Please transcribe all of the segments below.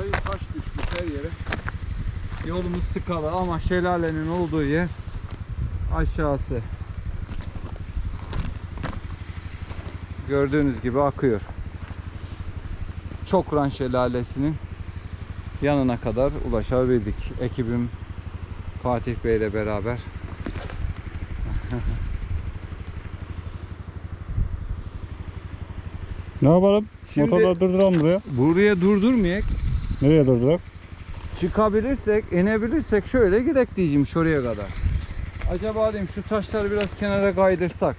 koyu taş düşmüş her yere. Yolumuz tıkalı ama şelalenin olduğu yer aşağısı. Gördüğünüz gibi akıyor. Çokran Şelalesi'nin yanına kadar ulaşabildik. Ekibim Fatih Bey ile beraber. Ne yapalım? Şimdi- Motorları durduralım buraya. Buraya durdurmayak. Nereye durdurak? Çıkabilirsek, inebilirsek şöyle gidek diyeceğim şuraya kadar. Acaba diyeyim şu taşları biraz kenara kaydırsak.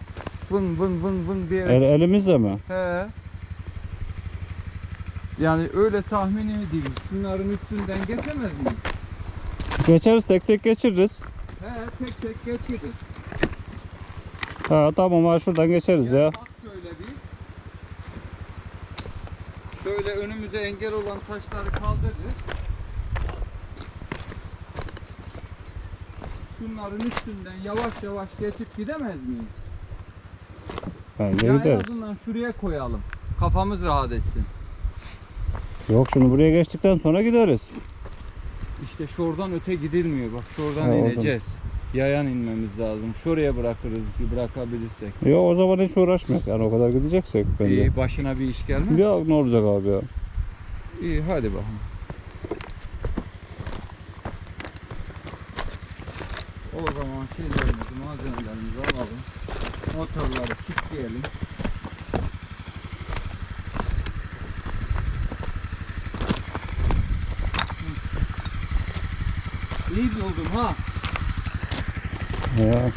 Vın vın vın bir yere. El, elimizle mi? He. Yani öyle tahmin edeyim. Şunların üstünden geçemez miyiz? Geçeriz tek tek geçiririz. He tek tek geçeriz. Ha tamam ha şuradan geçeriz ya. Bak şöyle bir. Şöyle önümüze engel olan taşları kaldırırız. Şunların üstünden yavaş yavaş geçip gidemez miyiz? Bence Ya en gideriz. azından şuraya koyalım. Kafamız rahat etsin. Yok şimdi buraya geçtikten sonra gideriz. İşte şuradan öte gidilmiyor. Bak şuradan Ha, oradan. ineceğiz. Yayan inmemiz lazım. Şuraya bırakırız bırakabilirsek. Yok o zaman hiç uğraşmayalım. Yani o kadar gideceksek bence. İyi, başına bir iş gelmez. Ya ne olacak abi ya? İyi hadi bakalım. O zaman şeylerimizi, malzemelerimizi alalım. Motorları kilitleyelim. İyi buldum ha. Ya